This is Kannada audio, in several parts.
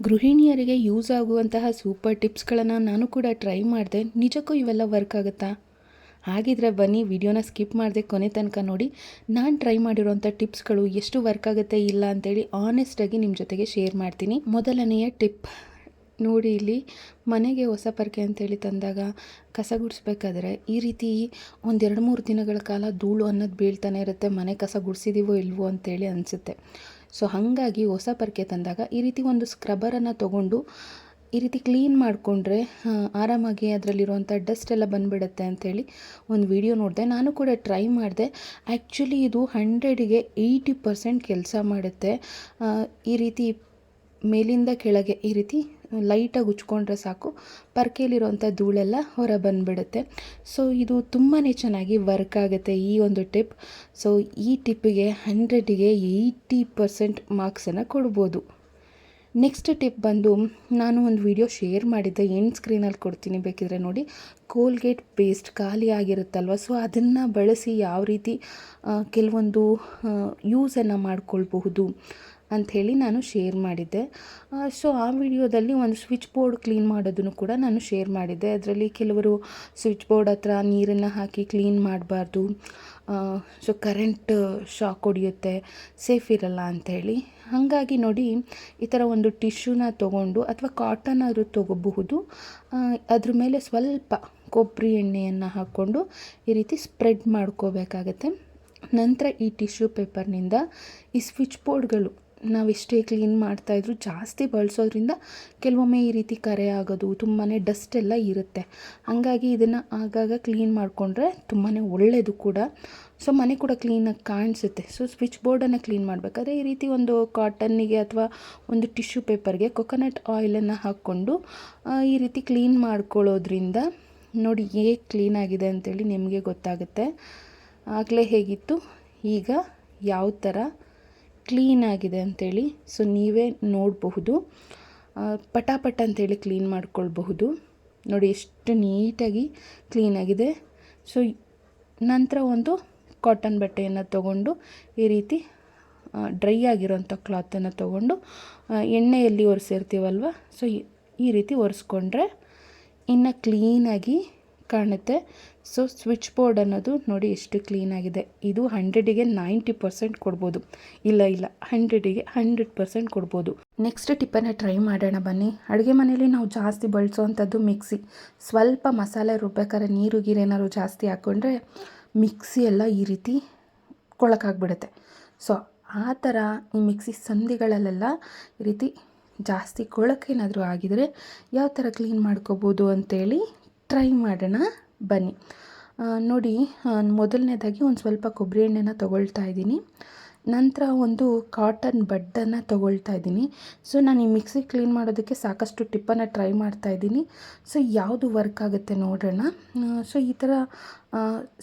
ಗೃಹಿಣಿಯರಿಗೆ ಯೂಸ್ ಆಗುವಂತಹ ಸೂಪರ್ ಟಿಪ್ಸ್ಗಳನ್ನು ನಾನು ಕೂಡ ಟ್ರೈ ಮಾಡಿದೆ. ನಿಜಕ್ಕೂ ಇವೆಲ್ಲ ವರ್ಕ್ ಆಗುತ್ತಾ? ಹಾಗಿದ್ರೆ ಬನ್ನಿ, ವಿಡಿಯೋನ ಸ್ಕಿಪ್ ಮಾಡಿದೆ ಕೊನೆ ತನಕ ನೋಡಿ. ನಾನು ಟ್ರೈ ಮಾಡಿರೋಂಥ ಟಿಪ್ಸ್ಗಳು ಎಷ್ಟು ವರ್ಕ್ ಆಗುತ್ತೆ ಇಲ್ಲ ಅಂತೇಳಿ ಆನೆಸ್ಟಾಗಿ ನಿಮ್ಮ ಜೊತೆಗೆ ಶೇರ್ ಮಾಡ್ತೀನಿ. ಮೊದಲನೆಯ ಟಿಪ್, ನೋಡಿ ಇಲ್ಲಿ, ಮನೆಗೆ ಹೊಸ ಪರ್ಕೆ ಅಂತೇಳಿ ತಂದಾಗ ಕಸ ಗುಡಿಸ್ಬೇಕಾದ್ರೆ ಈ ರೀತಿ ಒಂದೆರಡು ಮೂರು ದಿನಗಳ ಕಾಲ ಧೂಳು ಅನ್ನೋದು ಬೀಳ್ತಾನೆ ಇರುತ್ತೆ, ಮನೆ ಕಸ ಗುಡಿಸಿದೀವೋ ಇಲ್ವೋ ಅಂತೇಳಿ ಅನಿಸುತ್ತೆ. ಸೊ ಹಾಗಾಗಿ ಹೊಸ ಪರ್ಕೆ ತಂದಾಗ ಈ ರೀತಿ ಒಂದು ಸ್ಕ್ರಬ್ಬರನ್ನು ತೊಗೊಂಡು ಈ ರೀತಿ ಕ್ಲೀನ್ ಮಾಡಿಕೊಂಡ್ರೆ ಆರಾಮಾಗಿ ಅದರಲ್ಲಿರುವಂಥ ಡಸ್ಟ್ ಎಲ್ಲ ಬಂದುಬಿಡುತ್ತೆ ಅಂಥೇಳಿ ಒಂದು ವಿಡಿಯೋ ನೋಡಿದೆ. ನಾನು ಕೂಡ ಟ್ರೈ ಮಾಡಿದೆ. ಆ್ಯಕ್ಚುಲಿ ಇದು ಹಂಡ್ರೆಡಿಗೆ ಏಯ್ಟಿ ಪರ್ಸೆಂಟ್ ಕೆಲಸ ಮಾಡುತ್ತೆ. ಈ ರೀತಿ ಮೇಲಿಂದ ಕೆಳಗೆ ಈ ರೀತಿ ಲೈಟಾಗಿ ಉಚ್ಕೊಂಡ್ರೆ ಸಾಕು. ಪರ್ಕೆಯಲ್ಲಿರುವಂಥ ಧೂಳೆಲ್ಲ ಹೊರ ಬಂದುಬಿಡುತ್ತೆ ಸೊ ಇದು ತುಂಬಾ ಚೆನ್ನಾಗಿ ವರ್ಕ್ ಆಗುತ್ತೆ ಈ ಒಂದು ಟಿಪ್ ಸೊ ಈ ಟಿಪ್ಪಿಗೆ ಹಂಡ್ರೆಡಿಗೆ ಏಯ್ಟಿ ಪರ್ಸೆಂಟ್ ಮಾರ್ಕ್ಸನ್ನು ಕೊಡ್ಬೋದು. ನೆಕ್ಸ್ಟ್ ಟಿಪ್ ಬಂದು ನಾನು ಒಂದು ವಿಡಿಯೋ ಶೇರ್ ಮಾಡಿದ್ದೆ. ಎಂಡ್ ಸ್ಕ್ರೀನಲ್ಲಿ ಕೊಡ್ತೀನಿ ಬೇಕಿದ್ರೆ ನೋಡಿ. ಕೋಲ್ಗೇಟ್ ಪೇಸ್ಟ್ ಖಾಲಿ ಆಗಿರುತ್ತಲ್ವ? ಸೊ ಅದನ್ನು ಬಳಸಿ ಯಾವ ರೀತಿ ಕೆಲವೊಂದು ಯೂಸನ್ನು ಮಾಡ್ಕೊಳ್ಬಹುದು. ಅಂಥೇಳಿ ನಾನು ಶೇರ್ ಮಾಡಿದ್ದೆ. ಸೊ ಆ ವಿಡಿಯೋದಲ್ಲಿ ಒಂದು ಸ್ವಿಚ್ ಬೋರ್ಡ್ ಕ್ಲೀನ್ ಮಾಡೋದನ್ನು ಕೂಡ ನಾನು ಶೇರ್ ಮಾಡಿದ್ದೆ. ಅದರಲ್ಲಿ ಕೆಲವರು ಸ್ವಿಚ್ ಬೋರ್ಡ್ ಹತ್ರ ನೀರನ್ನು ಹಾಕಿ ಕ್ಲೀನ್ ಮಾಡಬಾರ್ದು. ಸೊ ಕರೆಂಟ್ ಶಾಕ್ ಹೊಡಿಯುತ್ತೆ ಸೇಫ್ ಇರಲ್ಲ ಅಂಥೇಳಿ. ಹಾಗಾಗಿ ನೋಡಿ, ಈ ಥರ ಒಂದು ಟಿಶ್ಯೂನ ತೊಗೊಂಡು ಅಥವಾ ಕಾಟನ್ ಆದರೂ ತೊಗೋಬಹುದು. ಅದ್ರ ಮೇಲೆ ಸ್ವಲ್ಪ ಕೊಬ್ಬರಿ ಎಣ್ಣೆಯನ್ನು ಹಾಕ್ಕೊಂಡು ಈ ರೀತಿ ಸ್ಪ್ರೆಡ್ ಮಾಡ್ಕೋಬೇಕಾಗತ್ತೆ. ನಂತರ ಈ ಟಿಶ್ಯೂ ಪೇಪರ್ನಿಂದ ಈ ಸ್ವಿಚ್ ಬೋರ್ಡ್ಗಳು ನಾವೆಷ್ಟೇ ಕ್ಲೀನ್ ಮಾಡ್ತಾಯಿದ್ರು ಜಾಸ್ತಿ ಬಳಸೋದ್ರಿಂದ ಕೆಲವೊಮ್ಮೆ ಈ ರೀತಿ ಕರೆ ಆಗೋದು ತುಂಬಾ ಡಸ್ಟ್ ಎಲ್ಲ ಇರುತ್ತೆ. ಹಾಗಾಗಿ ಇದನ್ನು ಆಗಾಗ ಕ್ಲೀನ್ ಮಾಡಿಕೊಂಡ್ರೆ ತುಂಬಾ ಒಳ್ಳೆಯದು ಕೂಡ. ಸೊ ಮನೆ ಕೂಡ ಕ್ಲೀನಾಗಿ ಕಾಣಿಸುತ್ತೆ. ಸೊ ಸ್ವಿಚ್ ಬೋರ್ಡನ್ನು ಕ್ಲೀನ್ ಮಾಡಬೇಕಾದ್ರೆ ಈ ರೀತಿ ಒಂದು ಕಾಟನ್ನಿಗೆ ಅಥವಾ ಒಂದು ಟಿಶ್ಯೂ ಪೇಪರ್ಗೆ ಕೊಕೊನಟ್ ಆಯಿಲನ್ನು ಹಾಕ್ಕೊಂಡು ಈ ರೀತಿ ಕ್ಲೀನ್ ಮಾಡ್ಕೊಳ್ಳೋದ್ರಿಂದ ನೋಡಿ ಹೇಗೆ ಕ್ಲೀನಾಗಿದೆ ಅಂತೇಳಿ ನಿಮಗೆ ಗೊತ್ತಾಗುತ್ತೆ. ಆಗಲೇ ಹೇಗಿತ್ತು? ಈಗ ಯಾವ ಥರ ಕ್ಲೀನ್ ಆಗಿದೆ ಅಂಥೇಳಿ ಸೊ ನೀವೇ ನೋಡಬಹುದು. ಪಟಾಪಟ ಅಂತೇಳಿ ಕ್ಲೀನ್ ಮಾಡ್ಕೊಳ್ಬಹುದು. ನೋಡಿ, ಎಷ್ಟು ನೀಟಾಗಿ ಕ್ಲೀನಾಗಿದೆ ಸೊ, ನಂತರ ಒಂದು ಕಾಟನ್ ಬಟ್ಟೆಯನ್ನು ತಗೊಂಡು, ಈ ರೀತಿ ಡ್ರೈ ಆಗಿರೋಂಥ ಕ್ಲಾತನ್ನು ತಗೊಂಡು ಎಣ್ಣೆಯಲ್ಲಿ ಒರೆಸಿರ್ತೀವಲ್ವ, ಸೊ ಈ ರೀತಿ ಒರೆಸ್ಕೊಂಡ್ರೆ ಇನ್ನು ಕ್ಲೀನಾಗಿ ಕಾಣುತ್ತೆ. ಸೊ ಸ್ವಿಚ್ ಬೋರ್ಡ್ ಅನ್ನೋದು ನೋಡಿ ಎಷ್ಟು ಕ್ಲೀನಾಗಿದೆ ಇದು ಹಂಡ್ರೆಡಿಗೆ ನೈಂಟಿ ಪರ್ಸೆಂಟ್ ಕೊಡ್ಬೋದು. ಇಲ್ಲ ಇಲ್ಲ ಹಂಡ್ರೆಡಿಗೆ ಹಂಡ್ರೆಡ್ ಪರ್ಸೆಂಟ್ ಕೊಡ್ಬೋದು. ನೆಕ್ಸ್ಟ್ ಟಿಪ್ಪನ್ನು ಟ್ರೈ ಮಾಡೋಣ ಬನ್ನಿ. ಅಡುಗೆ ಮನೆಯಲ್ಲಿ ನಾವು ಜಾಸ್ತಿ ಬಳಸೋವಂಥದ್ದು ಮಿಕ್ಸಿ. ಸ್ವಲ್ಪ ಮಸಾಲೆ ರುಬ್ಬೇಕಾದ್ರೆ ನೀರು, ಗೀರು ಏನಾದ್ರು ಜಾಸ್ತಿ ಹಾಕ್ಕೊಂಡ್ರೆ ಮಿಕ್ಸಿ ಎಲ್ಲ ಈ ರೀತಿ ಕೊಳಕಾಗ್ಬಿಡುತ್ತೆ. ಸೊ ಆ ಥರ ಈ ಮಿಕ್ಸಿ ಸಂಧಿಗಳಲ್ಲೆಲ್ಲ ಈ ರೀತಿ ಜಾಸ್ತಿ ಕೊಳಕೇನಾದರೂ ಆಗಿದರೆ ಯಾವ ಥರ ಕ್ಲೀನ್ ಮಾಡ್ಕೋಬೋದು ಅಂತೇಳಿ ಟ್ರೈ ಮಾಡೋಣ, ಬನ್ನಿ. ನೋಡಿ ಮೊದಲನೇದಾಗಿ ಒಂದು ಸ್ವಲ್ಪ ಕೊಬ್ಬರಿ ಎಣ್ಣೆನ ತೊಗೊಳ್ತಾ ಇದ್ದೀನಿ. ನಂತರ ಒಂದು ಕಾಟನ್ ಬಡ್ಡನ್ನು ತೊಗೊಳ್ತಾ ಇದ್ದೀನಿ. ಸೊ ನಾನು ಈ ಮಿಕ್ಸಿ ಕ್ಲೀನ್ ಮಾಡೋದಕ್ಕೆ ಸಾಕಷ್ಟು ಟಿಪ್ಪನ್ನು ಟ್ರೈ ಮಾಡ್ತಾ ಇದ್ದೀನಿ. ಸೊ ಯಾವುದು ವರ್ಕ್ ಆಗುತ್ತೆ ನೋಡೋಣ. ಸೊ ಈ ಥರ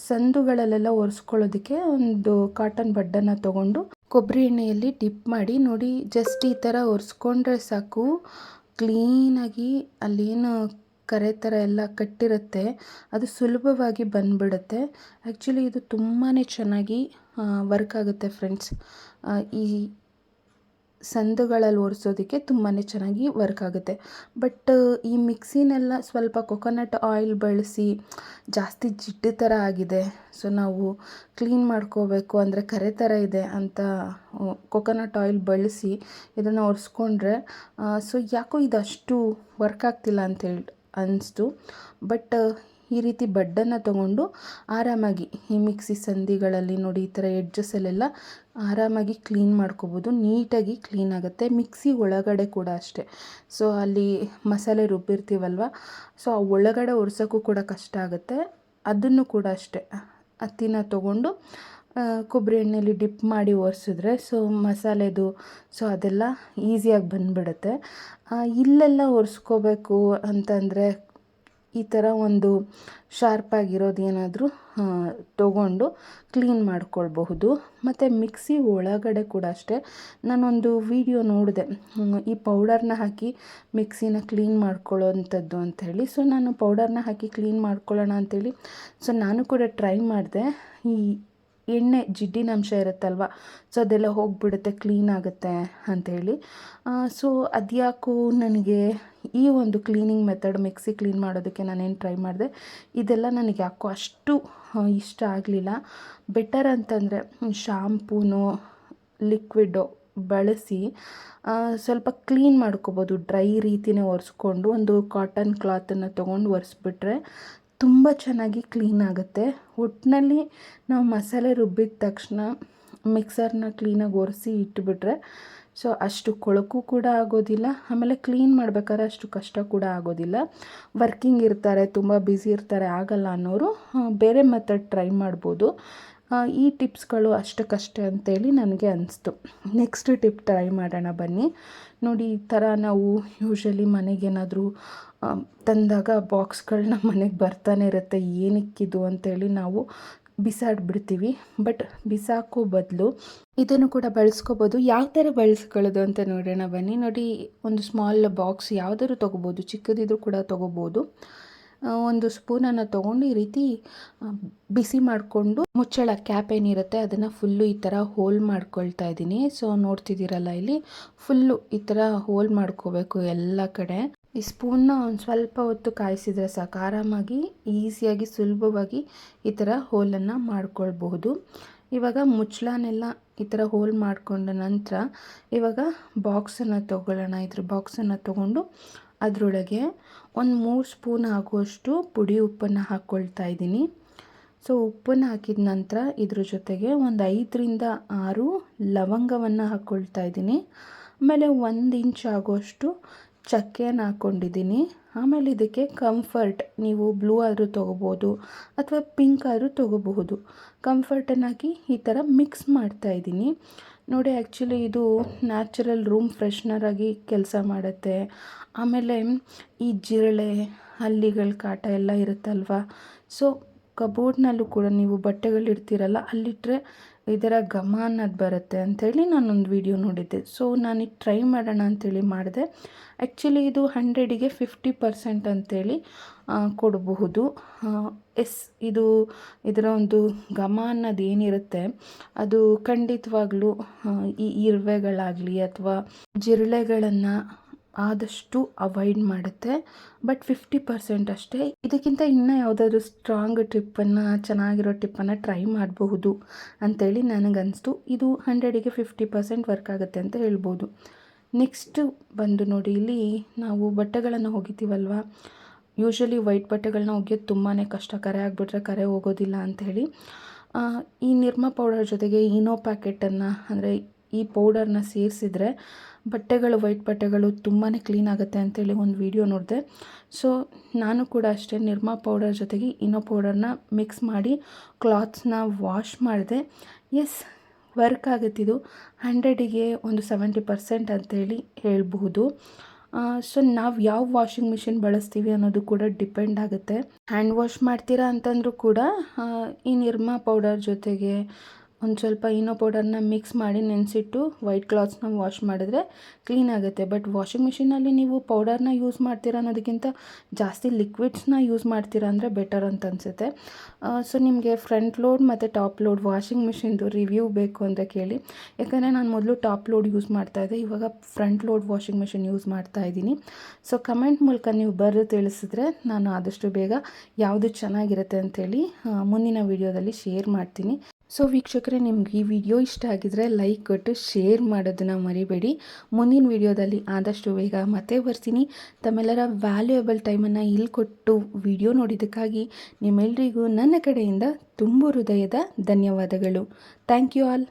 ಸಂದುಗಳಲ್ಲೆಲ್ಲ ಒರೆಸ್ಕೊಳ್ಳೋದಕ್ಕೆ ಒಂದು ಕಾಟನ್ ಬಡ್ಡನ್ನು ತೊಗೊಂಡು ಕೊಬ್ಬರಿ ಎಣ್ಣೆಯಲ್ಲಿ ಡಿಪ್ ಮಾಡಿ, ನೋಡಿ ಜಸ್ಟ್ ಈ ಥರ ಒರೆಸ್ಕೊಂಡ್ರೆ ಸಾಕು. ಕ್ಲೀನಾಗಿ ಅಲ್ಲೇನು ಕರೆ ಥರ ಎಲ್ಲ ಕಟ್ಟಿರುತ್ತೆ. ಅದು ಸುಲಭವಾಗಿ ಬಂದ್ಬಿಡುತ್ತೆ. ಆ್ಯಕ್ಚುಲಿ ಇದು ತುಂಬಾ ಚೆನ್ನಾಗಿ ವರ್ಕ್ ಆಗುತ್ತೆ ಫ್ರೆಂಡ್ಸ್ ಈ ಸಂದುಗಳಲ್ಲಿ ಒರೆಸೋದಕ್ಕೆ ತುಂಬಾ ಚೆನ್ನಾಗಿ ವರ್ಕ್ ಆಗುತ್ತೆ. ಬಟ್ ಈ ಮಿಕ್ಸಿನೆಲ್ಲ ಸ್ವಲ್ಪ ಕೊಕೊನಟ್ ಆಯಿಲ್ ಬಳಸಿ ಜಾಸ್ತಿ ಜಿಡ್ಡು ಥರ ಆಗಿದೆ. ಸೊ ನಾವು ಕ್ಲೀನ್ ಮಾಡ್ಕೋಬೇಕು ಅಂದರೆ ಕರೆ ಥರ ಇದೆ ಅಂತ ಕೊಕೊನಟ್ ಆಯಿಲ್ ಬಳಸಿ ಇದನ್ನು ಒರೆಸ್ಕೊಂಡ್ರೆ ಸೊ ಯಾಕೋ ಇದು ಅಷ್ಟು ವರ್ಕ್ ಆಗ್ತಿಲ್ಲ ಅಂತೇಳಿ ಅನ್ನಿಸ್ತು ಬಟ್ ಈ ರೀತಿ ಬಡ್ಡನ್ನು ತಗೊಂಡು ಆರಾಮಾಗಿ ಈ ಮಿಕ್ಸಿ ಸಂಧಿಗಳಲ್ಲಿ ನೋಡಿ ಈ ಥರ ಎಡ್ಜಸ್ಸಲ್ಲೆಲ್ಲ ಆರಾಮಾಗಿ ಕ್ಲೀನ್ ಮಾಡ್ಕೋಬೋದು. ನೀಟಾಗಿ ಕ್ಲೀನ್ ಆಗುತ್ತೆ. ಮಿಕ್ಸಿ ಒಳಗಡೆ ಕೂಡ ಅಷ್ಟೇ. ಸೊ, ಅಲ್ಲಿ ಮಸಾಲೆ ರುಬ್ಬಿರ್ತೀವಲ್ವ? ಸೊ, ಆ ಒಳಗಡೆ ಒರೆಸೋಕ್ಕೂ ಕೂಡ ಕಷ್ಟ ಆಗುತ್ತೆ. ಅದನ್ನು ಕೂಡ ಅಷ್ಟೇ. ಹತ್ತಿನ ತೊಗೊಂಡು ಕೊಬ್ಬರಿ ಎಣ್ಣೆಯಲ್ಲಿ ಡಿಪ್ ಮಾಡಿ ಒರೆಸಿದ್ರೆ ಸೊ ಮಸಾಲೆದು ಸೊ ಅದೆಲ್ಲ ಈಸಿಯಾಗಿ ಬಂದುಬಿಡುತ್ತೆ. ಇಲ್ಲೆಲ್ಲ ಒರೆಸ್ಕೋಬೇಕು ಅಂತಂದರೆ ಈ ಥರ ಒಂದು ಶಾರ್ಪಾಗಿರೋದು ಏನಾದರೂ ತೊಗೊಂಡು ಕ್ಲೀನ್ ಮಾಡ್ಕೊಳ್ಬಹುದು. ಮತ್ತು ಮಿಕ್ಸಿ ಒಳಗಡೆ ಕೂಡ ಅಷ್ಟೇ. ನಾನೊಂದು ವಿಡಿಯೋ ನೋಡಿದೆ. ಈ ಪೌಡರ್ನ ಹಾಕಿ ಮಿಕ್ಸಿನ ಕ್ಲೀನ್ ಮಾಡ್ಕೊಳ್ಳೋ ಅಂಥದ್ದು ಅಂಥೇಳಿ ಸೊ ನಾನು ಪೌಡರ್ನ ಹಾಕಿ ಕ್ಲೀನ್ ಮಾಡ್ಕೊಳ್ಳೋಣ ಅಂಥೇಳಿ ಸೊ ನಾನು ಕೂಡ ಟ್ರೈ ಮಾಡಿದೆ. ಈ ಎಣ್ಣೆ ಜಿಡ್ಡಿನ ಅಂಶ ಇರುತ್ತಲ್ವ? ಸೊ ಅದೆಲ್ಲ ಹೋಗಿಬಿಡುತ್ತೆ ಕ್ಲೀನ್ ಆಗುತ್ತೆ ಅಂಥೇಳಿ ಸೊ ಅದ್ಯಾಕೂ ನನಗೆ ಈ ಒಂದು ಕ್ಲೀನಿಂಗ್ ಮೆಥಡ್ ಮಿಕ್ಸಿ ಕ್ಲೀನ್ ಮಾಡೋದಕ್ಕೆ ನಾನೇನು ಟ್ರೈ ಮಾಡಿದೆ? ಇದೆಲ್ಲ ನನಗೆ ಯಾಕೋ ಅಷ್ಟು ಇಷ್ಟ ಆಗಲಿಲ್ಲ. ಬೆಟರ್ ಅಂತಂದರೆ ಶಾಂಪೂನು ಲಿಕ್ವಿಡ್ಡು ಬಳಸಿ ಸ್ವಲ್ಪ ಕ್ಲೀನ್ ಮಾಡ್ಕೋಬೋದು ಡ್ರೈ ರೀತಿನೇ ಒರೆಸ್ಕೊಂಡು, ಒಂದು ಕಾಟನ್ ಕ್ಲಾತನ್ನು ತೊಗೊಂಡು ಒರೆಸ್ಬಿಟ್ರೆ ತುಂಬ ಚೆನ್ನಾಗಿ ಕ್ಲೀನ್ ಆಗುತ್ತೆ. ಒಟ್ಟಿನಲ್ಲಿ ನಾವು ಮಸಾಲೆ ರುಬ್ಬಿದ ತಕ್ಷಣ ಮಿಕ್ಸರ್ನ ಕ್ಲೀನಾಗಿ ಒರೆಸಿ ಇಟ್ಬಿಟ್ರೆ ಸೊ ಅಷ್ಟು ಕೊಳಕು ಕೂಡ ಆಗೋದಿಲ್ಲ. ಆಮೇಲೆ ಕ್ಲೀನ್ ಮಾಡ್ಬೇಕಾದ್ರೆ ಅಷ್ಟು ಕಷ್ಟ ಕೂಡ ಆಗೋದಿಲ್ಲ. ವರ್ಕಿಂಗ್ ಇರ್ತಾರೆ, ತುಂಬ ಬ್ಯುಸಿ ಇರ್ತಾರೆ, ಆಗಲ್ಲ ಅನ್ನೋರು ಬೇರೆ ಮೆಥಡ್ ಟ್ರೈ ಮಾಡ್ಬೋದು. ಈ ಟಿಪ್ಸ್ಗಳು ಅಷ್ಟಕ್ಕಷ್ಟೇ ಅಂತೇಳಿ ನನಗೆ ಅನಿಸ್ತು. ನೆಕ್ಸ್ಟ್ ಟಿಪ್ ಟ್ರೈ ಮಾಡೋಣ ಬನ್ನಿ. ನೋಡಿ, ಈ ಥರ ನಾವು ಯೂಶಲಿ ಮನೆಗೇನಾದರೂ ತಂದಾಗ ಬಾಕ್ಸ್ಗಳನ್ನ ಮನೆಗೆ ಬರ್ತಾನೆ ಇರುತ್ತೆ. ಏನಕ್ಕಿದು ಅಂತೇಳಿ ನಾವು ಬಿಸಾಡಿಬಿಡ್ತೀವಿ. ಬಟ್ ಬಿಸಾಕೋ ಬದಲು ಇದನ್ನು ಕೂಡ ಬಳಸ್ಕೋಬೋದು. ಯಾವ ಥರ ಬಳಸ್ಕೊಳ್ಳೋದು ಅಂತ ನೋಡೋಣ ಬನ್ನಿ. ನೋಡಿ, ಒಂದು ಸ್ಮಾಲ್ ಬಾಕ್ಸ್ ಯಾವುದಾದ್ರು ತೊಗೋಬೋದು. ಚಿಕ್ಕದಿದ್ರು ಕೂಡ ತೊಗೋಬೋದು. ಒಂದು ಸ್ಪೂನನ್ನು ತೊಗೊಂಡು ಈ ರೀತಿ ಬಿಸಿ ಮಾಡಿಕೊಂಡು ಮುಚ್ಚಳ ಕ್ಯಾಪ್ ಏನಿರುತ್ತೆ ಅದನ್ನು ಫುಲ್ಲು ಈ ಥರ ಹೋಲ್ ಮಾಡ್ಕೊಳ್ತಾ ಇದ್ದೀನಿ. ಸೊ ನೋಡ್ತಿದ್ದೀರಲ್ಲ ಇಲ್ಲಿ ಫುಲ್ಲು ಈ ಥರ ಹೋಲ್ ಮಾಡ್ಕೋಬೇಕು ಎಲ್ಲ ಕಡೆ. ಈ ಸ್ಪೂನ್ನ ಒಂದು ಸ್ವಲ್ಪ ಹೊತ್ತು ಕಾಯಿಸಿದರೆ ಸಾಕು. ಆರಾಮಾಗಿ ಈಸಿಯಾಗಿ ಸುಲಭವಾಗಿ ಈ ಥರ ಹೋಲನ್ನು ಮಾಡ್ಕೊಳ್ಬಹುದು. ಇವಾಗ ಮುಚ್ಚಳನೆಲ್ಲ ಈ ಥರ ಹೋಲ್ ಮಾಡಿಕೊಂಡ ನಂತರ ಇವಾಗ ಬಾಕ್ಸನ್ನು ತೊಗೊಳ್ಳೋಣ. ಇದ್ರ ಬಾಕ್ಸನ್ನು ತೊಗೊಂಡು ಅದರೊಳಗೆ ಒಂದು ಮೂರು ಸ್ಪೂನ್ ಆಗುವಷ್ಟು ಪುಡಿ ಉಪ್ಪನ್ನು ಹಾಕ್ಕೊಳ್ತಾ ಇದ್ದೀನಿ. ಸೊ ಉಪ್ಪನ್ನು ಹಾಕಿದ ನಂತರ ಇದ್ರ ಜೊತೆಗೆ ಒಂದು ಐದರಿಂದ ಆರು ಲವಂಗವನ್ನು ಹಾಕ್ಕೊಳ್ತಾ ಇದ್ದೀನಿ. ಆಮೇಲೆ ಒಂದು ಇಂಚ್ ಆಗುವಷ್ಟು ಚಕ್ಕೆಯನ್ನು ಹಾಕ್ಕೊಂಡಿದ್ದೀನಿ ಆಮೇಲೆ ಇದಕ್ಕೆ ಕಂಫರ್ಟ್ ನೀವು ಬ್ಲೂ ಆದರೂ ತೊಗೋಬೋದು ಅಥವಾ ಪಿಂಕ್ ಆದರೂ ತೊಗೋಬಹುದು. ಕಂಫರ್ಟನ್ನು ಹಾಕಿ ಈ ಥರ ಮಿಕ್ಸ್ ಮಾಡ್ತಾ ಇದ್ದೀನಿ. ನೋಡಿ ಆ್ಯಕ್ಚುಲಿ ಇದು ನ್ಯಾಚುರಲ್ ರೂಮ್ ಫ್ರೆಶ್ನರ್ ಆಗಿ ಕೆಲಸ ಮಾಡುತ್ತೆ. ಆಮೇಲೆ ಈ ಜಿರಳೆ, ಹಲ್ಲಿಗಳ ಕಾಟ ಎಲ್ಲ ಇರುತ್ತಲ್ವ? ಸೊ ಕಬೋರ್ಡ್ನಲ್ಲೂ ಕೂಡ ನೀವು ಬಟ್ಟೆಗಳು ಇಡ್ತೀರಲ್ಲ ಅಲ್ಲಿಟ್ಟರೆ ಇದರ ಘಮ ಅನ್ನೋದು ಬರುತ್ತೆ ಅಂಥೇಳಿ ನಾನೊಂದು ವಿಡಿಯೋ ನೋಡಿದ್ದೆ. ಸೊ ನಾನು ಟ್ರೈ ಮಾಡೋಣ ಅಂಥೇಳಿ ಮಾಡಿದೆ. ಆ್ಯಕ್ಚುಲಿ ಇದು ಹಂಡ್ರೆಡಿಗೆ ಫಿಫ್ಟಿ ಪರ್ಸೆಂಟ್ ಅಂಥೇಳಿ ಕೊಡಬಹುದು. ಎಸ್, ಇದು ಇದರ ಒಂದು ಘಮ ಅನ್ನೋದು ಏನಿರುತ್ತೆ, ಅದು ಖಂಡಿತವಾಗ್ಲೂ ಈ ಇರುವೆಗಳಾಗಲಿ ಅಥವಾ ಜಿರಳೆಗಳನ್ನು ಆದಷ್ಟು ಅವಾಯ್ಡ್ ಮಾಡುತ್ತೆ. ಬಟ್ ಫಿಫ್ಟಿ ಪರ್ಸೆಂಟ್ ಅಷ್ಟೇ. ಇದಕ್ಕಿಂತ ಇನ್ನೂ ಯಾವುದಾದ್ರೂ ಸ್ಟ್ರಾಂಗ್ ಟ್ರಿಪ್ಪನ್ನು ಚೆನ್ನಾಗಿರೋ ಟ್ರಿಪ್ಪನ್ನು ಟ್ರೈ ಮಾಡಬಹುದು ಅಂತೇಳಿ ನನಗನ್ನಿಸ್ತು ಇದು ಹಂಡ್ರೆಡಿಗೆ ಫಿಫ್ಟಿ ಪರ್ಸೆಂಟ್ ವರ್ಕ್ ಆಗುತ್ತೆ ಅಂತ ಹೇಳ್ಬೋದು. ನೆಕ್ಸ್ಟ್ ಬಂದು ನೋಡಿ, ಇಲ್ಲಿ ನಾವು ಬಟ್ಟೆಗಳನ್ನು ಒಗಿತೀವಲ್ವ ಯೂಶ್ವಲಿ ವೈಟ್ ಬಟ್ಟೆಗಳನ್ನ ಒಗೆಯೋದು ತುಂಬಾ ಕಷ್ಟ. ಕರೆ ಆಗಿಬಿಟ್ರೆ ಕರೆ ಹೋಗೋದಿಲ್ಲ ಅಂಥೇಳಿ ಈ ನಿರ್ಮಾ ಪೌಡರ್ ಜೊತೆಗೆ ಇನೋ ಪ್ಯಾಕೆಟನ್ನು ಅಂದರೆ ಈ ಪೌಡರ್ನ ಸೇರಿಸಿದ್ರೆ ಬಟ್ಟೆಗಳು, ವೈಟ್ ಬಟ್ಟೆಗಳು ತುಂಬಾ ಕ್ಲೀನ್ ಆಗುತ್ತೆ ಅಂತೇಳಿ ಒಂದು ವಿಡಿಯೋ ನೋಡಿದೆ. ಸೊ ನಾನು ಕೂಡ ಅಷ್ಟೇ ನಿರ್ಮಾ ಪೌಡರ್ ಜೊತೆಗೆ ಇನೋ ಪೌಡರ್ನ ಮಿಕ್ಸ್ ಮಾಡಿ ಕ್ಲಾತ್ಸ್ನ ವಾಶ್ ಮಾಡಿದೆ. ಎಸ್ ವರ್ಕ್ ಆಗುತ್ತಿದ್ದು ಹಂಡ್ರೆಡಿಗೆ ಒಂದು ಸೆವೆಂಟಿ ಪರ್ಸೆಂಟ್ ಅಂತೇಳಿ ಹೇಳಬಹುದು. ಸೊ ನಾವು ಯಾವ ವಾಷಿಂಗ್ ಮಿಷಿನ್ ಬಳಸ್ತೀವಿ ಅನ್ನೋದು ಕೂಡ ಡಿಪೆಂಡ್ ಆಗುತ್ತೆ. ಹ್ಯಾಂಡ್ ವಾಶ್ ಮಾಡ್ತೀರಾ ಅಂತಂದರೂ ಕೂಡ ಈ ನಿರ್ಮಾ ಪೌಡರ್ ಜೊತೆಗೆ ಒಂದು ಸ್ವಲ್ಪ ಇನೋ ಪೌಡರ್ನ ಮಿಕ್ಸ್ ಮಾಡಿ ನೆನೆಸಿಟ್ಟು ವೈಟ್ ಕ್ಲಾತ್ಸ್ನ ವಾಶ್ ಮಾಡಿದ್ರೆ ಕ್ಲೀನ್ ಆಗುತ್ತೆ. ಬಟ್ ವಾಷಿಂಗ್ ಮಿಷಿನಲ್ಲಿ ನೀವು ಪೌಡರ್ನ ಯೂಸ್ ಮಾಡ್ತೀರಾ ಅನ್ನೋದಕ್ಕಿಂತ ಜಾಸ್ತಿ ಲಿಕ್ವಿಡ್ಸ್ನ ಯೂಸ್ ಮಾಡ್ತೀರಾ ಅಂದರೆ ಬೆಟರ್ ಅಂತ ಅನಿಸುತ್ತೆ. ಸೊ ನಿಮಗೆ ಫ್ರಂಟ್ ಲೋಡ್ ಮತ್ತು ಟಾಪ್ ಲೋಡ್ ವಾಷಿಂಗ್ ಮಿಷಿನ್ದು ರಿವ್ಯೂ ಬೇಕು ಅಂತ ಕೇಳಿ. ಯಾಕಂದರೆ ನಾನು ಮೊದಲು ಟಾಪ್ ಲೋಡ್ ಯೂಸ್ ಮಾಡ್ತಾಯಿದ್ದೆ ಇವಾಗ front load washing machine use ಮಾಡ್ತಾ ಇದ್ದೀನಿ. ಸೊ ಕಮೆಂಟ್ ಮೂಲಕ ನೀವು ಬರೆದು ತಿಳಿಸಿದ್ರೆ ನಾನು ಆದಷ್ಟು ಬೇಗ ಯಾವುದು ಚೆನ್ನಾಗಿರುತ್ತೆ ಅಂತೇಳಿ ಆ, ಮುಂದಿನ ವಿಡಿಯೋದಲ್ಲಿ ಶೇರ್ ಮಾಡ್ತೀನಿ. ಸೊ ವೀಕ್ಷಕರೇ, ನಿಮ್ಗೆ ಈ ವಿಡಿಯೋ ಇಷ್ಟ ಆಗಿದ್ರೆ ಲೈಕ್ ಕೊಟ್ಟು ಶೇರ್ ಮಾಡೋದನ್ನು ಮರಿಬೇಡಿ. ಮುಂದಿನ ವಿಡಿಯೋದಲ್ಲಿ ಆದಷ್ಟು ಬೇಗ ಮತ್ತೆ ಬರ್ತೀನಿ. ತಮ್ಮೆಲ್ಲರ ವ್ಯಾಲ್ಯೂಯಬಲ್ ಟೈಮನ್ನು ಇಲ್ಲಿ ಕೊಟ್ಟು ವಿಡಿಯೋ ನೋಡಿದ್ದಕ್ಕಾಗಿ ನಿಮ್ಮೆಲ್ಲರಿಗೂ ನನ್ನ ಕಡೆಯಿಂದ ತುಂಬ ಹೃದಯದ ಧನ್ಯವಾದಗಳು. Thank you all